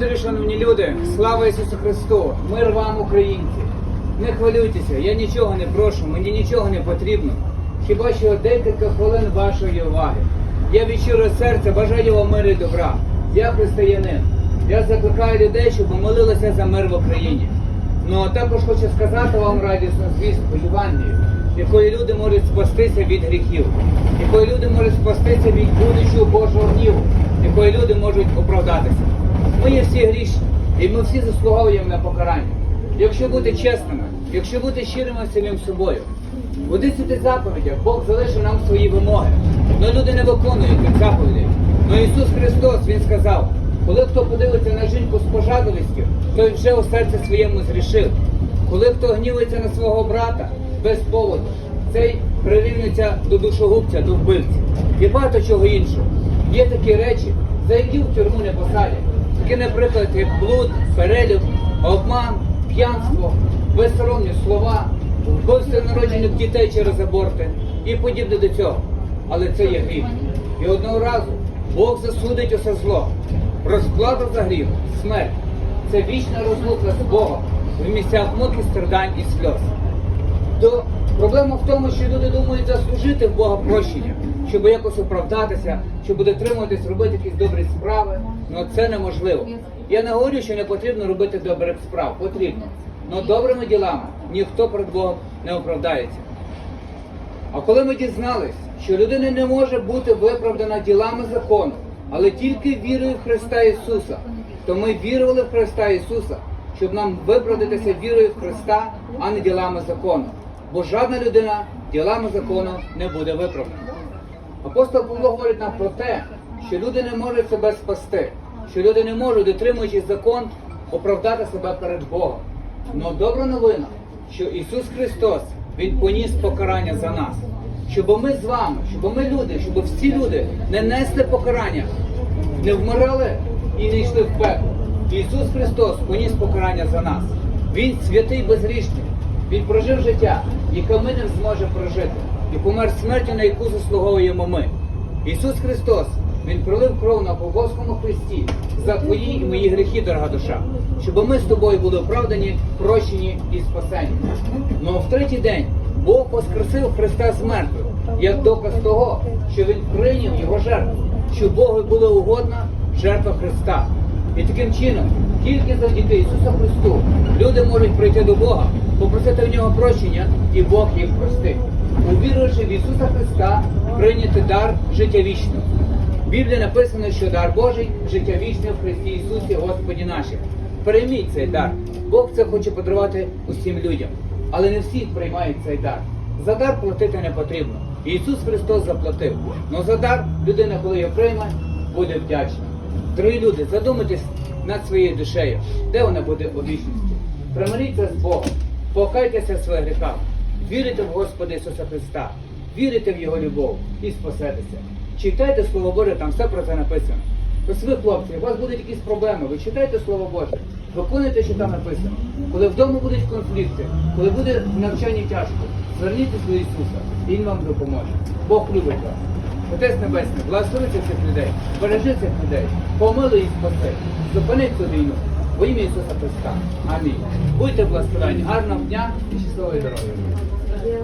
добрий, шановні люди, слава Ісусу Христу! Мир вам, українці! Не хвилюйтеся, я нічого не прошу, мені нічого не потрібно. Хіба що декілька хвилин вашої уваги. Я від щирого серця бажаю вам миру і добра. Я християнин. Я закликаю людей, щоб молилися за мир в Україні. Ну а також хочу сказати вам радісну звістку Євангелію, якою люди можуть спастися від гріхів, якою люди можуть спастися від будучого Божого гніву, якою люди можуть оправдатися. Ми є всі грішні, і ми всі заслуговуємо на покарання. Якщо бути чесними, якщо бути щирими самим собою, у десяти заповідях Бог залишив нам свої вимоги, але люди не виконують тих заповідей. Но Ісус Христос Він сказав, коли хто подивиться на жінку з пожадливістю, той вже у серці своєму зрішив. Коли хто гнівається на свого брата без поводу, цей прирівнюється до душогубця, до вбивці. І багато чого іншого. Є такі речі, за які в тюрму не посадять. Такі, наприклад, як блуд, перелюб, обман, п'янство, безсоромні слова, вбивство народжених дітей через аборти і подібне до цього. Але це є гріх. І одного разу Бог засудить усе зло. Розплата за гріх, смерть. Це вічна розлука з Богом в місцях муки, страдань і сльоз. То проблема в тому, що люди думають заслужити в Бога прощення, щоб якось оправдатися, щоб дотримуватись, робити якісь добрі справи. Ну це неможливо. Я не говорю, що не потрібно робити добрих справ, потрібно. Але добрими ділами ніхто перед Богом не оправдається. А коли ми дізнались, що людина не може бути виправдана ділами закону, але тільки вірою в Христа Ісуса, то ми вірували в Христа Ісуса, щоб нам виправдатися вірою в Христа, а не ділами закону. Бо жодна людина ділами закону не буде виправдана. Апостол Павло говорить нам про те, що люди не можуть себе спасти, що люди не можуть, дотримуючись закон, оправдати себе перед Богом. Но добра новина, що Ісус Христос, Він поніс покарання за нас. Щоб ми з вами, щоб ми люди, щоб всі люди не несли покарання, не вмирали і не йшли в пекло. Ісус Христос поніс покарання за нас. Він святий безгрішний. Він прожив життя, яке ми не зможемо прожити, і помер смертю, на яку заслуговуємо ми. Ісус Христос, Він пролив кров на Голгофському хресті за твої і мої гріхи, дорога душа, щоб ми з тобою були оправдані, прощені і спасені. Ну в третій день Бог воскресив Христа з мертвих, як доказ того, що Він прийняв його жертву, що Богу була угодна жертва Христа. І таким чином, тільки завдяки Ісусу Христу люди можуть прийти до Бога, попросити в нього прощення, і Бог їх простить. Увіривши в Ісуса Христа, прийняти дар життя вічного. В Біблії написано, що дар Божий життя вічне в Христі Ісусі, Господі нашим. Прийміть цей дар. Бог це хоче подарувати усім людям, але не всі приймають цей дар. За дар платити не потрібно. Ісус Христос заплатив. Но за дар людина, коли його прийме, буде вдячна. Дорогі люди, задумайтесь над своєю душею, де вона буде у вічності. Примиріться з Богом, покайтеся своїх гріхах, вірите в Господа Ісуса Христа, вірите в Його любов і спасетеся. Читайте Слово Боже, там все про це написано. Ось ви, хлопці, у вас будуть якісь проблеми, ви читайте Слово Боже, виконуйте, що там написано. Коли вдома будуть конфлікти, коли буде в навчанні тяжко, зверніться до Ісуса, і Він вам допоможе. Бог любить вас. Отець Небесний, благослови цих людей, бережи цих людей, помили їх спаси, зупини цю війну. Во ім'я Ісуса Христа. Амінь. Будьте благословені. Гарного дня і щасливої дороги.